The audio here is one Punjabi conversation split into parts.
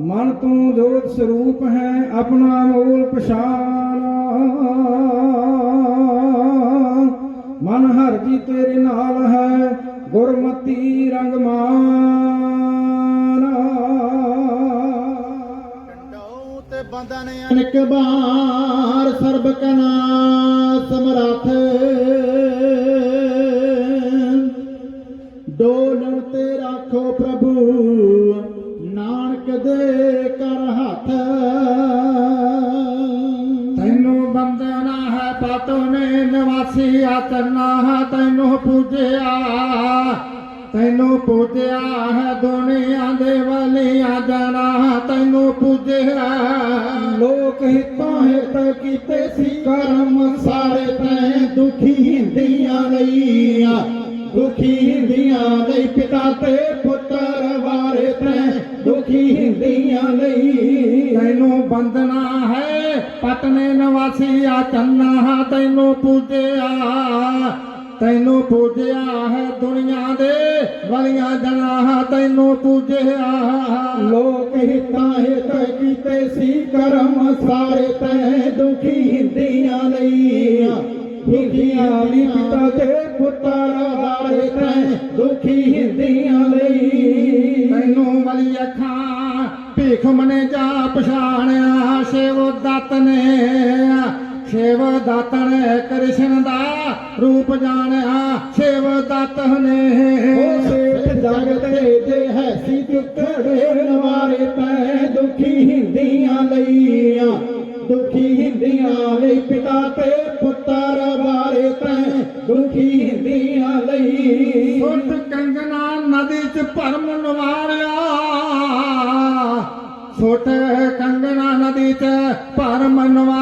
ਮਨ ਤੂੰ ਜੋਤ ਸਰੂਪ ਹੈ, ਆਪਣਾ ਮੂਲ ਪਛਾਨ ਮਨ ਹਰ ਜੀ ਤੇਰੇ ਨਾਲ ਹੈ, ਗੁਰਮਤੀ ਰੰਗ ਮਾਨ। ਡਾਉ ਤੇ ਬੰਦਨ ਅਨਕ ਬਾਰ ਸਰਬ ਕਨਾ ਸਮਰੱਥ। ਵਲੀਆਂ ਜਨਾ ਤੈਨੂੰ ਪੂਜਿਆ। ਲੋਕ ਹਿੱਤਾਂ ਹਿੱਤ ਕੀਤੇ ਸੀ ਕਰਮ ਸਾਰੇ ਤੈ ਦੁਖੀ ਹਿੰਦੀਆਂ ਲਈਆਂ। ਦੁਖੀ ਹਿੰਦੀਆਂ ਲਈ ਪਿਤਾ ਤੇ ਪੁੱਤਰ ਵਾਰੇ ਤੈ ਦੁਖੀ ਹਿੰਦੀਆਂ ਲਈ ਤੈਨੂੰ ਬੰਦਨਾ ਹੈ ਪਤਨੇ ਨਿਵਾਸੀ ਆ ਚੰਨਾ ਤੈਨੂੰ ਪੂਜਿਆ। ਤੈਨੂੰ ਪੂਜਿਆ ਹੈ ਦੁਨੀਆ ਦੇ ਵਲੀਆਂ ਜਨਾ, ਤੈਨੂੰ ਪੂਜਿਆ ਲੋਕ ਹਿੱਤਾਂ ਹਿੱਤ ਕੀਤੇ ਸੀ, ਕਰਮ ਸਾਰੇ ਤੈ ਦੁਖੀ ਹਿੰਦੀਆਂ ਲਈਆਂ। ਦੁਖੀਆਂ ਲਈ ਪਿਤਾ ਤੇ ਪੁੱਤਰ ਵਾਰੇ ਤੈ ਦੁਖੀ ਹਿੰਦੀਆਂ ਲਈ ਤੈਨੂੰ ਵਲੀ ਅੱਖਾਂ ਭੀਖ ਮਨੇ ਜਾ ਪਛਾਣਿਆ ਸ਼ਿਵ ਦਾਤ ਨੇ ਸ਼ਿਵ ਦਾਤ ਨੇ ਕ੍ਰਿਸ਼ਨ ਦਾ ਰੂਪ ਜਾਣਿਆ ਸ਼ਿਵ ਦਤ ਨੇ। ਉਹ ਸੇਠ ਜਗਤ ਦੇ ਹੈ ਸੀ ਟੁਕੜੇ ਨਵਾਰੇ ਤੈ ਦੁਖੀ ਹਿੰਦੀਆਂ ਲਈਆਂ। ਦੁਖੀ ਹਿੰਦੀਆਂ ਲਈ ਪਿਤਾ ਤੇ ਪੁੱਤਰ ਵਾਰੇ ਤੈ ਦੁਖੀ ਹਿੰਦੀਆਂ ਲਈ ਸੁੱਟ ਕੰਗਨਾ ਨਦੀ ਚ ਭਰਮ ਨਵਾਰਿਆ। ਸੁੱਟ ਕੰਗਨਾ ਨਦੀ ਚ ਭਰਮ ਨਵਾਰਿਆ।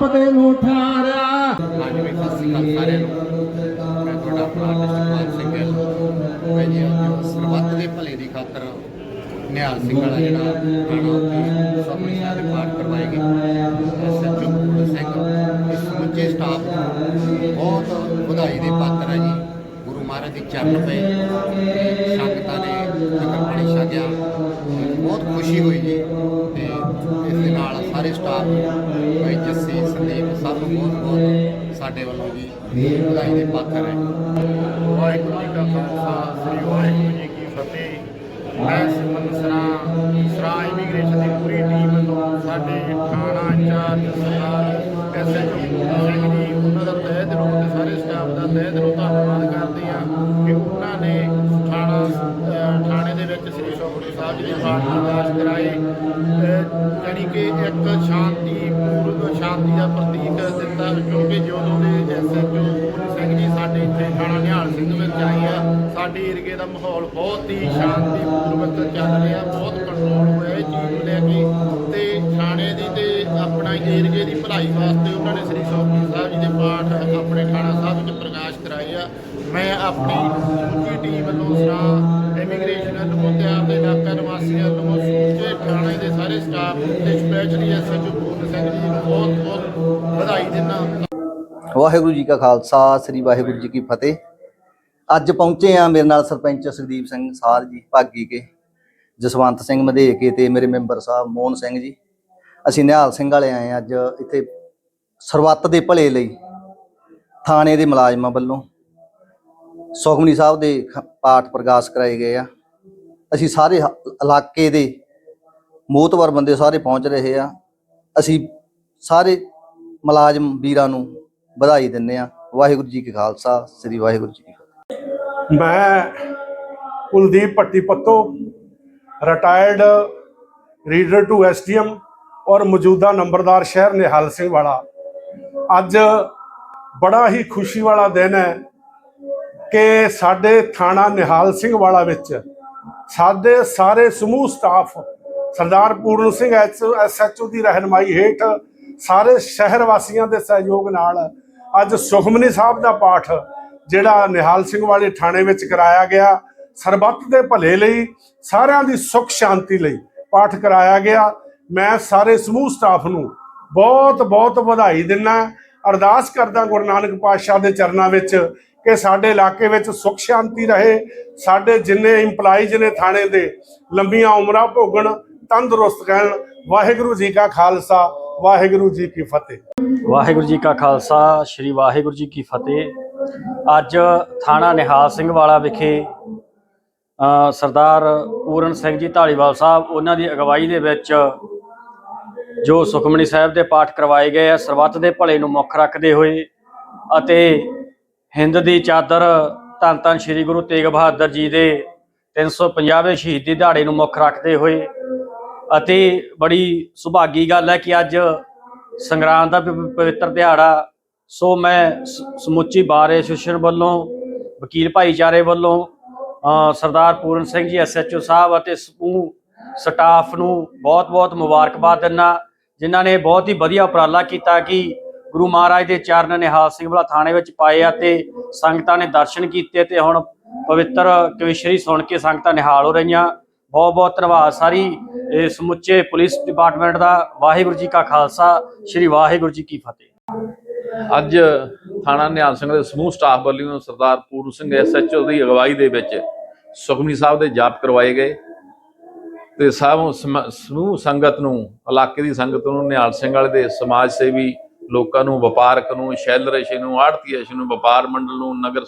ਤਪਦੇ ਨੂੰ ਠਾਰਿਆ। ਹਾਂਜੀ ਵੀ ਸਤਿ ਸਾਰਿਆਂ ਨੂੰ। ਮੈਂ ਤੁਹਾਡਾ ਆਪਣਾ ਨਿਸ਼ਚਪਾਲ ਸਿੰਘ। ਮੈਂ ਜੀ ਸਰਬੱਤ ਦੇ ਭਲੇ ਦੀ ਖਾਤਰ ਨਿਹਾਲ ਸਿੰਘ ਵਾਲਾ ਜਿਹੜਾ ਗਾਣਾ ਉੱਥੇ ਸਭਨੀ ਸਾਹਿਬ ਪਾਠ ਕਰਵਾਏ ਗਏ ਐਸਐਚਓ ਸਿੰਘ, ਇਸ ਸਮੁੱਚੇ ਸਟਾਫ ਨੂੰ ਬਹੁਤ ਵਧਾਈ ਦੇ ਪਾਤਰ ਹੈ ਜੀ। ਗੁਰੂ ਮਹਾਰਾਜ ਦੇ ਚਰਨ ਪਏ ਸੰਗਤਾਂ ਨੇ ਲੰਗਰ ਪਾਣੀ ਛਕਿਆ। ਬਹੁਤ ਖੁਸ਼ੀ ਹੋਈ ਜੀ। ਨਾਲ ਸਾਰੇ ਸਟਾਫ ਭਾਈ ਜੱਸੀ, ਸੰਦੀਪ, ਸਭ ਨੂੰ ਬਹੁਤ ਬਹੁਤ ਸਾਡੇ ਵੱਲੋਂ ਜੀ ਵਧਾਈ ਦੇ ਪਾਤਰ ਹੈ। ਵਾਹਿਗੁਰੂ ਜੀ ਕਾ ਖਾਲਸਾ, ਸ੍ਰੀ ਵਾਹਿਗੁਰੂ ਜੀ ਕੀ ਫਤਿਹ। ਮੈਂ ਸਿਮਨ ਸਰਾ ਸਰਾ ਇਮੀਗ੍ਰੇਸ਼ਨ ਦੀ ਪੂਰੀ ਟੀਮ ਵੱਲੋਂ ਸਾਡੇ ਥਾਣਾ ਇੰਚਾਰਜ ਸਰਦਾਰ ਐਸਐਚਓ ਸਿੰਘ ਜੀ ਉਹਨਾਂ ਦਾ ਤਹਿ ਦਿਲੋਂ ਤੇ ਸਾਰੇ ਸਟਾਫ ਦਾ ਤਹਿ ਦਿਲੋਂ ਮਾਹੌਲ ਬਹੁਤ ਹੀ ਸ਼ਾਂਤੀਪੂਰਵਕ ਚੱਲ ਰਿਹਾ, ਬਹੁਤ ਕੰਟਰੋਲ ਹੋਇਆ ਇਹ ਚੀਜ਼ ਨੂੰ ਲੈ ਕੇ। ਤੇ ਥਾਣੇ ਦੀ ਤੇ ਆਪਣਾ ਏਰੀਏ ਦੀ ਭਲਾਈ ਵਾਸਤੇ ਉਹਨਾਂ ਨੇ ਸ੍ਰੀ ਸੋਪੀ ਸਾਹਿਬ ਜੀ ਦੇ ਪਾਠ ਆਪਣੇ ਥਾਣਾ ਸਾਹਿਬ ਵਿੱਚ ਪ੍ਰਕਾਸ਼ ਕਰਾਏ ਆ। ਮੈਂ ਆਪਣੀ ਸਮੁੱਚੀ ਟੀਮ ਵੱਲੋਂ ਸਰਾ ਇਮੀਗ੍ਰੇਸ਼ਨ ਵੱਲੋਂ ਤੇ ਆਪਦੇ ਇਲਾਕਾ ਨਿਵਾਸੀਆਂ ਵੱਲੋਂ ਸਮੁੱਚੇ ਥਾਣੇ ਦੇ ਸਾਰੇ ਸਟਾਫ ਤੇ ਸਪੈਸ਼ਲੀ ਐਸਐਚਓ ਪੂਰਨ ਸਿੰਘ ਜੀ ਨੂੰ ਬਹੁਤ ਬਹੁਤ ਵਧਾਈ ਦਿੰਦਾ ਵਾਹਿਗੁਰੂ ਜੀ ਕਾ ਖਾਲਸਾ, ਸ੍ਰੀ ਵਾਹਿਗੁਰੂ ਜੀ ਕੀ ਫਤਿਹ। ਅੱਜ ਪਹੁੰਚੇ ਆ ਮੇਰੇ ਨਾਲ ਸਰਪੰਚ ਸੁਖਦੀਪ ਸਿੰਘ ਸਾਧ ਜੀ, ਭਾਗੀ ਕੇ, ਜਸਵੰਤ ਸਿੰਘ ਮਧੇ ਕੇ ਤੇ ਮੇਰੇ ਮੈਂਬਰ ਸਾਹਿਬ ਮੋਹਨ ਸਿੰਘ ਜੀ। ਅਸੀਂ ਨਿਹਾਲ ਸਿੰਘ ਵਾਲੇ ਆਏ ਹਾਂ ਅੱਜ ਇੱਥੇ ਸਰਬੱਤ ਦੇ ਭਲੇ ਲਈ ਥਾਣੇ ਦੇ ਮੁਲਾਜ਼ਮਾਂ ਵੱਲੋਂ। ਸੁਖਮਨੀ ਸਾਹਿਬ ਦੇ ਖ- ਪਾਠ ਪ੍ਰਕਾਸ਼ ਕਰਾਏ ਗਏ ਆ। ਅਸੀਂ ਸਾਰੇ ਇਲਾਕੇ ਦੇ ਮੋਤਵਰ ਬੰਦੇ ਸਾਰੇ ਪਹੁੰਚ ਰਹੇ ਆ। ਅਸੀਂ ਸਾਰੇ ਮੁਲਾਜ਼ਮ ਵੀਰਾਂ ਨੂੰ ਵਧਾਈ ਦਿੰਦੇ ਆ। ਵਾਹਿਗੁਰੂ ਜੀ ਕੀ ਖਾਲਸਾ, ਸ੍ਰੀ ਵਾਹਿਗੁਰੂ ਜੀ ਮੈਂ Kuldeep Bhatti Patto retired reader to SDM ਔਰ ਮੌਜੂਦਾ ਨੰਬਰਦਾਰ ਸ਼ਹਿਰ ਨਿਹਾਲ ਸਿੰਘ ਵਾਲਾ। ਅੱਜ ਬੜਾ ਹੀ ਖੁਸ਼ੀ ਵਾਲਾ ਦਿਨ ਹੈ ਕਿ ਸਾਡੇ ਥਾਣਾ ਨਿਹਾਲ ਸਿੰਘ ਵਾਲਾ ਵਿੱਚ ਸਾਡੇ ਸਾਰੇ ਸਮੂਹ ਸਟਾਫ ਸਰਦਾਰ ਪੂਰਨ ਸਿੰਘ ਐਸਐਚਓ ਦੀ ਰਹਿਨਮਾਈ ਹੇਠ ਸਾਰੇ ਸ਼ਹਿਰ ਵਾਸੀਆਂ ਦੇ ਸਹਿਯੋਗ ਨਾਲ ਅੱਜ ਸੁਖਮਨੀ ਸਾਹਿਬ ਦਾ ਪਾਠ ਜਿਹੜਾ ਨਿਹਾਲ ਸਿੰਘ ਵਾਲੇ ਥਾਣੇ ਵਿੱਚ ਕਰਾਇਆ ਗਿਆ, ਸਰਬੱਤ ਦੇ ਭਲੇ ਲਈ, ਸਾਰਿਆਂ ਦੀ ਸੁੱਖ ਸ਼ਾਂਤੀ ਲਈ ਪਾਠ ਕਰਾਇਆ ਗਿਆ। ਮੈਂ ਸਾਰੇ ਸਮੂਹ ਸਟਾਫ ਨੂੰ ਬਹੁਤ ਬਹੁਤ ਵਧਾਈ ਦਿੰਦਾ ਅਰਦਾਸ ਕਰਦਾ ਗੁਰੂ ਨਾਨਕ ਪਾਤਸ਼ਾਹ ਦੇ ਚਰਨਾਂ ਵਿੱਚ ਕਿ ਸਾਡੇ ਇਲਾਕੇ ਵਿੱਚ ਸੁੱਖ ਸ਼ਾਂਤੀ ਰਹੇ, ਸਾਡੇ ਜਿੰਨੇ EMPLOYEES ਨੇ ਥਾਣੇ ਦੇ, ਲੰਬੀਆਂ ਉਮਰਾਂ ਭੋਗਣ, ਤੰਦਰੁਸਤ ਰਹਿਣ। ਵਾਹਿਗੁਰੂ ਜੀ ਕਾ ਖਾਲਸਾ, ਵਾਹਿਗੁਰੂ ਜੀ ਕੀ ਫਤਿਹ। ਵਾਹਿਗੁਰੂ ਜੀ ਕਾ ਖਾਲਸਾ, ਸ੍ਰੀ ਵਾਹਿਗੁਰੂ ਜੀ ਕੀ ਫਤਿਹ। ਅੱਜ ਥਾਣਾ ਨਿਹਾਲ ਸਿੰਘ ਵਾਲਾ ਵਿਖੇ ਸਰਦਾਰ ਪੂਰਨ ਸਿੰਘ ਜੀ ਢਾਲੀਵਾਲ ਸਾਹਿਬ, ਉਹਨਾਂ ਦੀ ਅਗਵਾਈ ਦੇ ਵਿੱਚ ਜੋ ਸੁਖਮਨੀ ਸਾਹਿਬ ਦੇ ਪਾਠ ਕਰਵਾਏ ਗਏ ਆ, ਸਰਬੱਤ ਦੇ ਭਲੇ ਨੂੰ ਮੁੱਖ ਰੱਖਦੇ ਹੋਏ ਅਤੇ ਹਿੰਦ ਦੀ ਚਾਦਰ ਧੰਨ ਧੰਨ ਸ੍ਰੀ ਗੁਰੂ ਤੇਗ ਬਹਾਦਰ ਜੀ ਦੇ 350ਵੇਂ ਸ਼ਹੀਦੀ ਦਿਹਾੜੇ ਨੂੰ ਮੁੱਖ ਰੱਖਦੇ ਹੋਏ ਅਤੇ ਬੜੀ ਸੁਭਾਗੀ ਗੱਲ ਹੈ ਕਿ ਅੱਜ ਸੰਗਰਾਂਦ ਦਾ ਪਵਿੱਤਰ ਦਿਹਾੜਾ ਸੋ ਮੈਂ ਸਮੁੱਚੀ ਬਾਰ ਐਸੋਸੀਏਸ਼ਨ ਵੱਲੋਂ, ਵਕੀਲ ਭਾਈਚਾਰੇ ਵੱਲੋਂ ਸਰਦਾਰ ਪੂਰਨ ਸਿੰਘ ਜੀ ਐਸਐਚਓ ਸਾਹਿਬ ਅਤੇ ਸਮੂਹ ਸਟਾਫ ਨੂੰ ਬਹੁਤ-ਬਹੁਤ ਮੁਬਾਰਕਬਾਦ ਦਿੰਦਾ ਜਿਨ੍ਹਾਂ ਨੇ ਬਹੁਤ ਹੀ ਵਧੀਆ ਉਪਰਾਲਾ ਕੀਤਾ ਕਿ ਗੁਰੂ ਮਹਾਰਾਜ ਦੇ ਚਰਨ ਨਿਹਾਲ ਸਿੰਘ ਵਾਲਾ ਥਾਣੇ ਵਿੱਚ ਪਾਏ ਆ ਤੇ ਸੰਗਤਾਂ ਨੇ ਦਰਸ਼ਨ ਕੀਤੇ ਤੇ ਹੁਣ ਪਵਿੱਤਰ ਕਵਿਸ਼ਰੀ ਸੁਣ ਕੇ ਸੰਗਤਾਂ ਨਿਹਾਲ ਹੋ ਰਹੀਆਂ। ਬਹੁਤ ਬਹੁਤ ਧੰਨਵਾਦ ਸਾਰੀ ਇਹ ਸਮੁੱਚੇ ਪੁਲਿਸ ਡਿਪਾਰਟਮੈਂਟ ਦਾ, ਵਾਹਿਗੁਰੂ ਜੀ ਕਾ ਖਾਲਸਾ, ਸ੍ਰੀ ਵਾਹਿਗੁਰੂ ਜੀ ਕੀ ਫਤਿਹ। ਅੱਜ ਥਾਣਾ ਨਿਹਾਲ ਸਿੰਘ ਦੇ ਸਮੂਹ ਸਟਾਫ ਵੱਲੋਂ ਸਰਦਾਰ ਪੂਰਨ ਸਿੰਘ ਐਸਐਚਓ ਦੀ ਅਗਵਾਈ ਦੇ ਵਿੱਚ ਸੁਖਮਨੀ ਸਾਹਿਬ ਦੇ ਜਾਪ ਕਰਵਾਏ ਗਏ ਤੇ ਸਭ ਸਮ- ਸਮੂਹ ਸੰਗਤ ਨੂੰ, ਇਲਾਕੇ ਦੀ ਸੰਗਤ ਨੂੰ, ਨਿਹਾਲ ਸਿੰਘ ਵਾਲੇ ਦੇ ਸਮਾਜ ਸੇਵੀ ਲੋਕਾਂ ਨੂੰ, ਵਪਾਰਕ ਨੂੰ ਸ਼ੈਲਰੇਸ਼ ਨੂੰ ਆੜਤੀ ਆੜਤੀਏਸ਼ ਨੂੰ, ਵਪਾਰ ਮੰਡਲ ਨੂੰ, ਨਗਰ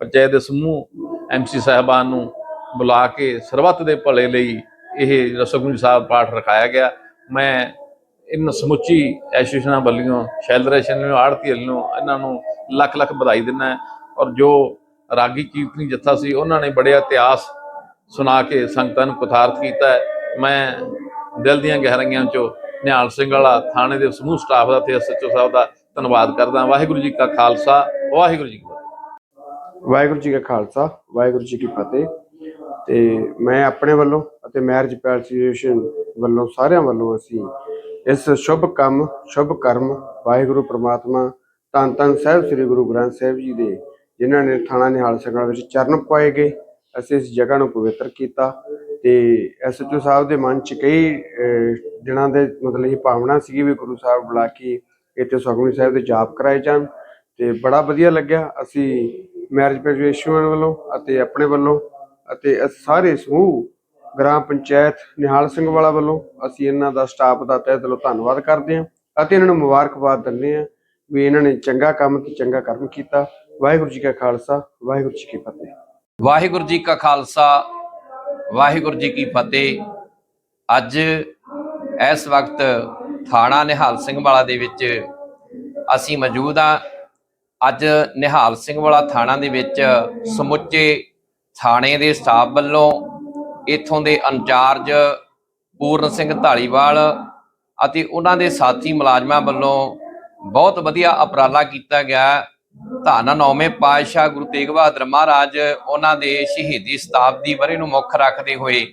ਪੰਚਾਇਤ ਦੇ ਸਮੂਹ ਐਮਸੀ ਸਾਹਿਬਾਨ ਨੂੰ ਬੁਲਾ ਕੇ ਸਰਬੱਤ ਦੇ ਭਲੇ ਲਈ ਇਹ ਸੁਖਮਨੀ ਸਾਹਿਬ ਪਾਠ ਰਖਾਇਆ ਗਿਆ। ਮੈਂ ਇਨ ਸਮੁੱਚੀ ਐਸੋਸੀਏਸ਼ਨਾਂ ਵੱਲੋਂ ਸ਼ੈਲਰੇਸ਼ਨ ਨੂੰ ਆੜਤੀ ਵੱਲੋਂ ਇਹਨਾਂ ਨੂੰ ਲੱਖ ਲੱਖ ਵਧਾਈ ਦਿੰਦਾ ਔਰ ਜੋ ਰਾਗੀ ਕੀਰਤਨੀ ਜੱਥਾ ਸੀ, ਉਹਨਾਂ ਨੇ ਬੜੇ ਇਤਿਹਾਸ ਸੁਣਾ ਕੇ ਸੰਗਤਾਂ ਨੂੰ ਕੁਥਾਰਤ ਕੀਤਾ ਮੈਂ ਦਿਲ ਦੀਆਂ ਗਹਿਰਾਈਆਂ ਚੋਂ ਨਿਹਾਲ ਸਿੰਘ ਵਾਲਾ ਥਾਣੇ ਦੇ ਸਮੂਹ ਸਟਾਫ ਦਾ ਤੇ ਐਸਐਚਓ ਸਾਹਿਬ ਦਾ ਧੰਨਵਾਦ ਕਰਦਾ ਵਾਹਿਗੁਰੂ ਜੀ ਕਾ ਖਾਲਸਾ, ਵਾਹਿਗੁਰੂ ਜੀ ਕੀ ਫਤਿਹ। ਵਾਹਿਗੁਰੂ ਜੀ ਕਾ ਖਾਲਸਾ, ਵਾਹਿਗੁਰੂ ਜੀ ਕੀ ਫਤਿਹ। ਤੇ ਮੈਂ ਆਪਣੇ ਵੱਲੋਂ ਅਤੇ ਮੈਰਿਜ ਐਸੋਸੀਏਸ਼ਨ ਵੱਲੋਂ ਸਾਰਿਆਂ ਵੱਲੋਂ ਅਸੀਂ ਇਸ ਸ਼ੁਭ ਕੰਮ ਸ਼ੁਭ ਕਰਮ ਵਾਹਿਗੁਰੂ ਪ੍ਰਮਾਤਮਾ ਧੰਨ ਧੰਨ ਸਾਹਿਬ ਸ੍ਰੀ ਗੁਰੂ ਗ੍ਰੰਥ ਸਾਹਿਬ ਜੀ ਦੇ ਜਿਨ੍ਹਾਂ ਨੇ ਥਾਣਾ ਨਿਹਾਲ ਸਿੰਘਾਂ ਵਿੱਚ ਚਰਨ ਪਾਏ ਗਏ। ਅਸੀਂ ਇਸ ਜਗ੍ਹਾ ਨੂੰ ਪਵਿੱਤਰ ਕੀਤਾ ਤੇ ਐਸਐਚਓ ਸਾਹਿਬ ਦੇ ਮਨ ਚ ਕਈ ਅਹ, ਦਿਨਾਂ ਦੇ ਮਤਲਬ ਇਹ ਭਾਵਨਾ ਸੀਗੀ ਵੀ ਗੁਰੂ ਸਾਹਿਬ ਬੁਲਾ ਕੇ ਇੱਥੇ ਸੁਖਮਨੀ ਸਾਹਿਬ ਦੇ ਜਾਪ ਕਰਾਏ ਜਾਣ ਤੇ ਬੜਾ ਵਧੀਆ ਲੱਗਿਆ। ਅਸੀਂ ਮੈਰਿਜ ਐਸੋਸੀਏਸ਼ਨ ਵੱਲੋਂ ਅਤੇ ਆਪਣੇ ਵੱਲੋਂ ਅਤੇ ਸਾਰੇ ਸਮੂਹ ਗ੍ਰਾਮ ਪੰਚਾਇਤ ਨਿਹਾਲ ਸਿੰਘ ਵਾਲਾ ਵੱਲੋਂ ਅਸੀਂ ਇਹਨਾਂ ਦਾ ਸਟਾਫ ਦਾ ਤਹਿ ਦਿਲੋਂ ਧੰਨਵਾਦ ਕਰਦੇ ਹਾਂ ਅਤੇ ਇਹਨਾਂ ਨੂੰ ਮੁਬਾਰਕਬਾਦ ਦਿੰਦੇ ਹਾਂ ਵੀ ਇਹਨਾਂ ਨੇ ਚੰਗਾ ਕੰਮ ਤੇ ਚੰਗਾ ਕਰਮ ਕੀਤਾ। ਵਾਹਿਗੁਰੂ ਜੀ ਕਾ ਖਾਲਸਾ, ਵਾਹਿਗੁਰੂ ਜੀ ਕੀ ਫਤਿਹ। ਵਾਹਿਗੁਰੂ ਜੀ ਕਾ ਖਾਲਸਾ, ਵਾਹਿਗੁਰੂ ਜੀ ਕੀ ਫਤਿਹ। ਅੱਜ ਇਸ ਵਕਤ ਥਾਣਾ ਨਿਹਾਲ ਸਿੰਘ ਵਾਲਾ ਦੇ ਵਿੱਚ ਅਸੀਂ ਮੌਜੂਦ ਹਾਂ। ਅੱਜ ਨਿਹਾਲ ਸਿੰਘ ਵਾਲਾ ਥਾਣਾ ਦੇ ਵਿੱਚ ਸਮੁੱਚੇ ਥਾਣੇ ਦੇ ਸਟਾਫ ਵੱਲੋਂ ਇਥੋਂ ਦੇ ਇੰਚਾਰਜ ਪੂਰਨ ਸਿੰਘ ਢਾਲੀਵਾਲ ਅਤੇ ਉਹਨਾਂ ਦੇ ਸਾਥੀ ਮੁਲਾਜ਼ਮਾਂ ਵੱਲੋਂ ਬਹੁਤ ਵਧੀਆ ਉਪਰਾਲਾ ਕੀਤਾ ਗਿਆ। ਧੰਨ ਨੌਵੇਂ ਪਾਤਸ਼ਾਹ ਗੁਰੂ ਤੇਗ ਬਹਾਦਰ ਮਹਾਰਾਜ ਉਹਨਾਂ ਦੇ ਸ਼ਹੀਦੀ ਸ਼ਤਾਬਦੀ ਵਰੇ ਨੂੰ ਮੁੱਖ ਰੱਖਦੇ ਹੋਏ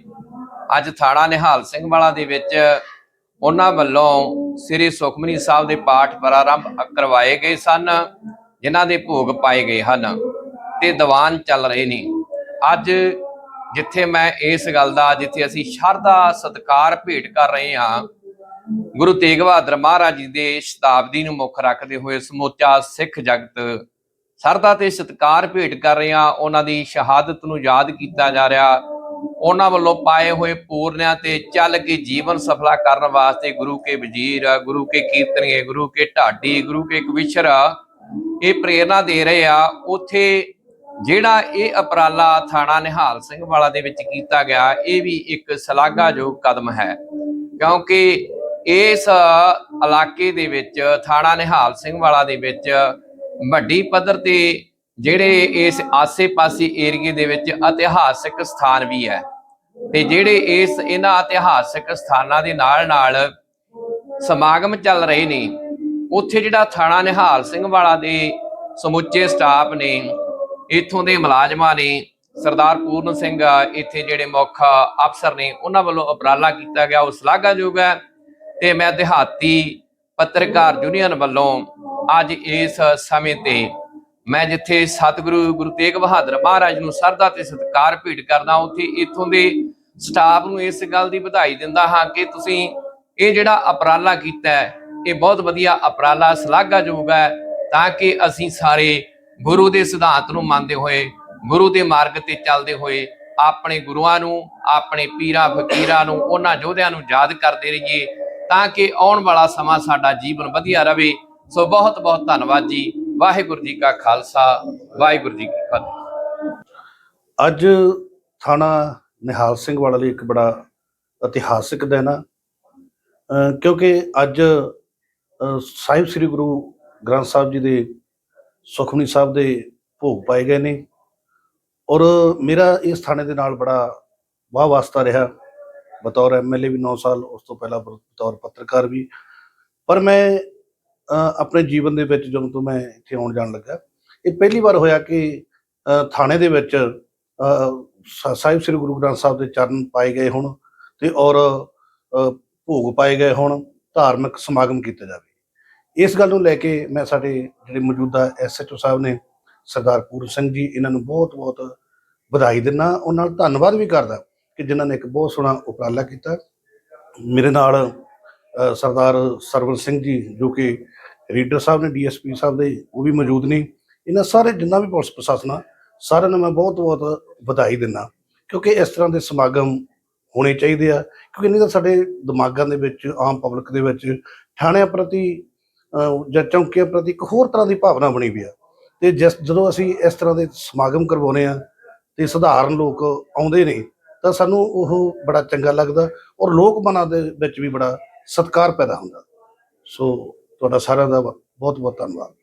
ਅੱਜ ਥਾਣਾ ਨਿਹਾਲ ਸਿੰਘ ਵਾਲਾ ਦੇ ਵਿੱਚ ਉਹਨਾਂ ਵੱਲੋਂ ਸ੍ਰੀ ਸੁਖਮਨੀ ਸਾਹਿਬ ਦੇ ਪਾਠ ਪ੍ਰਾਰੰਭ ਕਰਵਾਏ ਗਏ ਸਨ, ਜਿਨ੍ਹਾਂ ਦੇ ਭੋਗ ਪਾਏ ਗਏ ਹਨ ਤੇ ਦੀਵਾਨ ਚੱਲ ਰਹੇ ਨੇ। ਅੱਜ ਜਿੱਥੇ ਮੈਂ ਇਸ ਗੱਲ ਦਾ ਜਿੱਥੇ ਅਸੀਂ ਸ਼ਰਧਾ, ਸਤਿਕਾਰ, ਭੇਟ ਕਰ ਰਹੇ ਹਾਂ, ਗੁਰੂ ਤੇਗ ਬਹਾਦਰ ਮਹਾਰਾਜ ਜੀ ਦੇ ਸ਼ਤਾਬਦੀ ਨੂੰ ਮੁੱਖ ਰੱਖਦੇ ਹੋਏ ਸਮੁੱਚਾ ਸਿੱਖ ਜਗਤ ਸਰਦਾ ਤੇ ਸਤਿਕਾਰ, ਭੇਟ ਕਰ ਰਹੇ ਹਾਂ, ਉਹਨਾਂ ਦੀ ਸ਼ਹਾਦਤ ਨੂੰ ਯਾਦ ਕੀਤਾ ਜਾ ਰਿਹਾ। ਉਹਨਾਂ ਵੱਲੋਂ ਪਾਏ ਹੋਏ ਪੂਰਨਿਆਂ ਤੇ ਚੱਲ ਕੇ ਜੀਵਨ ਸਫਲਾ ਕਰਨ ਵਾਸਤੇ ਗੁਰੂ ਕੇ ਵਜ਼ੀਰ, ਗੁਰੂ ਕੇ ਕੀਰਤਨੀਏ, ਗੁਰੂ ਕੇ ਢਾਡੀ, ਗੁਰੂ ਕੇ ਕਵਿਸ਼ਰ ਇਹ ਪ੍ਰੇਰਣਾ ਦੇ ਰਹੇ ਆ। ਉਥੇ ਜਿਹੜਾ ਇਹ ਉਪਰਾਲਾ ਥਾਣਾ ਨਿਹਾਲ ਸਿੰਘ ਵਾਲਾ ਦੇ ਵਿੱਚ ਕੀਤਾ ਗਿਆ, ਇਹ ਵੀ ਇੱਕ ਸ਼ਲਾਘਾਯੋਗ ਕਦਮ ਹੈ। ਕਿਉਂਕਿ ਇਸ ਇਲਾਕੇ ਦੇ ਵਿੱਚ, ਥਾਣਾ ਨਿਹਾਲ ਸਿੰਘ ਵਾਲਾ ਦੇ ਵਿੱਚ ਵੱਡੀ ਪੱਧਰ ਤੇ ਜਿਹੜੇ ਇਸ ਆਸੇ-ਪਾਸੇ ਏਰੀਏ ਦੇ ਵਿੱਚ ਇਤਿਹਾਸਿਕ ਸਥਾਨ ਵੀ ਹੈ। ਤੇ ਜਿਹੜੇ ਇਸ ਇਹਨਾਂ ਇਤਿਹਾਸਿਕ ਸਥਾਨਾਂ ਦੇ ਨਾਲ-ਨਾਲ ਸਮਾਗਮ ਚੱਲ ਰਹੇ ਨੇ, ਉੱਥੇ ਜਿਹੜਾ ਥਾਣਾ ਨਿਹਾਲ ਸਿੰਘ ਵਾਲਾ ਦੇ ਸਮੁੱਚੇ ਸਟਾਫ ਨੇ ਇੱਥੋਂ ਦੇ ਮੁਲਾਜ਼ਮਾਂ ਨੇ ਸਰਦਾਰ ਪੂਰਨ ਸਿੰਘ ਇੱਥੇ ਜਿਹੜੇ ਮੁੱਖ ਅਫਸਰ ਨੇ, ਉਹਨਾਂ ਵੱਲੋਂ ਉਪਰਾਲਾ ਕੀਤਾ ਗਿਆ। ਉਹ ਸ਼ਲਾਘਾਯੋਗ ਹੈ ਤੇ ਮੈਂ ਦਿਹਾਤੀ ਪੱਤਰਕਾਰ ਯੂਨੀਅਨ ਵੱਲੋਂ ਅੱਜ ਇਸ ਸਮੇਂ ਤੇ ਮੈਂ ਜਿੱਥੇ ਸਤਿਗੁਰੂ ਗੁਰੂ ਤੇਗ ਬਹਾਦਰ ਮਹਾਰਾਜ ਨੂੰ ਸਰਦਾ ਤੇ ਸਤਿਕਾਰ ਭੇਟ ਕਰਦਾ, ਉੱਥੇ ਇੱਥੋਂ ਦੇ ਸਟਾਫ ਨੂੰ ਇਸ ਗੱਲ ਦੀ ਵਧਾਈ ਦਿੰਦਾ ਹਾਂ ਕਿ ਤੁਸੀਂ ਇਹ ਜਿਹੜਾ ਉਪਰਾਲਾ ਕੀਤਾ ਹੈ, ਇਹ ਬਹੁਤ ਵਧੀਆ ਉਪਰਾਲਾ ਸ਼ਲਾਘਾਯੋਗ ਹੈ, ਤਾਂ ਕਿ ਅਸੀਂ ਸਾਰੇ ਗੁਰੂ ਦੇ ਸਿਧਾਂਤ ਨੂੰ ਮੰਨਦੇ ਹੋਏ, ਗੁਰੂ ਦੇ ਮਾਰਗ ਤੇ ਚੱਲਦੇ ਹੋਏ ਆਪਣੇ ਗੁਰੂਆਂ ਨੂੰ, ਆਪਣੇ ਪੀਰਾਂ ਫਕੀਰਾਂ ਨੂੰ, ਉਹਨਾਂ ਯੋਧਿਆਂ ਨੂੰ ਯਾਦ ਕਰਦੇ ਰਹੀਏ ਤਾਂ ਕਿ ਆਉਣ ਵਾਲਾ ਸਮਾਂ ਸਾਡਾ ਜੀਵਨ ਵਧੀਆ ਰਵੇ। ਸੋ ਬਹੁਤ ਬਹੁਤ ਧੰਨਵਾਦ ਜੀ। ਵਾਹਿਗੁਰੂ ਜੀ ਕਾ ਖਾਲਸਾ, ਵਾਹਿਗੁਰੂ ਜੀ ਕੀ ਫਤਿਹ। ਅੱਜ ਥਾਣਾ ਨਿਹਾਲ ਸਿੰਘ ਵਾਲਾ ਲਈ ਇੱਕ ਬੜਾ ਇਤਿਹਾਸਿਕ ਦਿਨ ਆ। ਕਿਉਂਕਿ ਅੱਜ, ਅਹ ਸਾਹਿਬ ਸ੍ਰੀ ਗੁਰੂ ਗ੍ਰੰਥ ਸਾਹਿਬ ਜੀ ਦੇ ਸੁਖਮਨੀ ਸਾਹਿਬ ਦੇ ਭੋਗ ਪਾਏ ਗਏ ਨੇ। ਔਰ ਮੇਰਾ ਇਸ ਥਾਣੇ ਦੇ ਨਾਲ ਬੜਾ ਵਾਹ ਵਾਸਤਾ ਰਿਹਾ। ਬਤੌਰ ਐਮਐਲਏ ਵੀ 9 ਸਾਲ, ਉਸ ਤੋਂ ਪਹਿਲਾਂ ਬਤੌਰ ਪੱਤਰਕਾਰ ਵੀ। ਪਰ ਮੈਂ ਆਪਣੇ ਜੀਵਨ ਦੇ ਵਿੱਚ ਜਦੋਂ ਤੋਂ ਮੈਂ ਇੱਥੇ ਆਉਣ ਜਾਣ ਲੱਗਾ, ਇਹ ਪਹਿਲੀ ਵਾਰ ਹੋਇਆ ਕਿ ਥਾਣੇ ਦੇ ਵਿੱਚ ਸਾਹਿਬ ਸ੍ਰੀ ਗੁਰੂ ਗ੍ਰੰਥ ਸਾਹਿਬ ਦੇ ਚਰਨ ਪਾਏ ਗਏ ਹੋਣ ਤੇ ਔਰ ਭੋਗ ਪਾਏ ਗਏ ਹੋਣ, ਧਾਰਮਿਕ ਸਮਾਗਮ ਕੀਤਾ ਜਾਵੇ। ਇਸ ਗੱਲ ਨੂੰ ਲੈ ਕੇ ਮੈਂ ਸਾਡੇ ਜਿਹੜੇ ਮੌਜੂਦਾ ਐਸਐਚਓ ਸਾਹਿਬ ਨੇ ਸਰਦਾਰ ਪੂਰਨ ਸਿੰਘ ਜੀ, ਇਹਨਾਂ ਨੂੰ ਬਹੁਤ-ਬਹੁਤ ਵਧਾਈ ਦਿੰਦਾ ਉਹਨਾਂ ਨਾਲ ਧੰਨਵਾਦ ਵੀ ਕਰਦਾ ਕਿ ਜਿਨ੍ਹਾਂ ਨੇ ਇੱਕ ਬਹੁਤ ਸੋਹਣਾ ਉਪਰਾਲਾ ਕੀਤਾ। ਮੇਰੇ ਨਾਲ ਸਰਦਾਰ ਸਰਵਨ ਸਿੰਘ ਜੀ, ਜੋ ਕਿ ਰੀਡਰ ਸਾਹਿਬ ਨੇ ਡੀਐਸਪੀ ਸਾਹਿਬ ਦੇ, ਉਹ ਵੀ ਮੌਜੂਦ ਨੇ। ਇਹਨਾਂ ਸਾਰੇ ਜਿੰਨਾ ਵੀ ਪੁਲਿਸ ਪ੍ਰਸ਼ਾਸਨ ਆ, ਸਾਰਿਆਂ ਨੂੰ ਮੈਂ ਬਹੁਤ-ਬਹੁਤ ਵਧਾਈ ਦਿੰਦਾ ਕਿਉਂਕਿ ਇਸ ਤਰ੍ਹਾਂ ਦੇ ਸਮਾਗਮ ਹੋਣੇ ਚਾਹੀਦੇ ਆ। ਕਿਉਂਕਿ ਨਹੀਂ ਤਾਂ ਸਾਡੇ ਦਿਮਾਗਾਂ ਦੇ ਵਿੱਚ, ਆਮ ਪਬਲਿਕ ਦੇ ਵਿੱਚ ਥਾਣਿਆਂ ਪ੍ਰਤੀ ਜਾਂ ਚੌਂਕੀਆਂ ਪ੍ਰਤੀ ਇੱਕ ਹੋਰ ਤਰ੍ਹਾਂ ਦੀ ਭਾਵਨਾ ਬਣੀ ਵੀ ਆ। ਤੇ ਜਿਸ ਜਦੋਂ ਅਸੀਂ ਇਸ ਤਰ੍ਹਾਂ ਦੇ ਸਮਾਗਮ ਕਰਵਾਉਨੇ ਆ ਤੇ ਸਧਾਰਨ ਲੋਕ ਆਉਂਦੇ ਨੇ, ਤਾਂ ਸਾਨੂੰ ਉਹ ਬੜਾ ਚੰਗਾ ਲੱਗਦਾ ਔਰ ਲੋਕ ਮਨਾਂ ਦੇ ਵਿੱਚ ਵੀ ਬੜਾ ਸਤਿਕਾਰ ਪੈਦਾ ਹੁੰਦਾ। ਸੋ ਤੁਹਾਡਾ ਸਾਰਿਆਂ ਦਾ ਬਹੁਤ ਬਹੁਤ ਧੰਨਵਾਦ।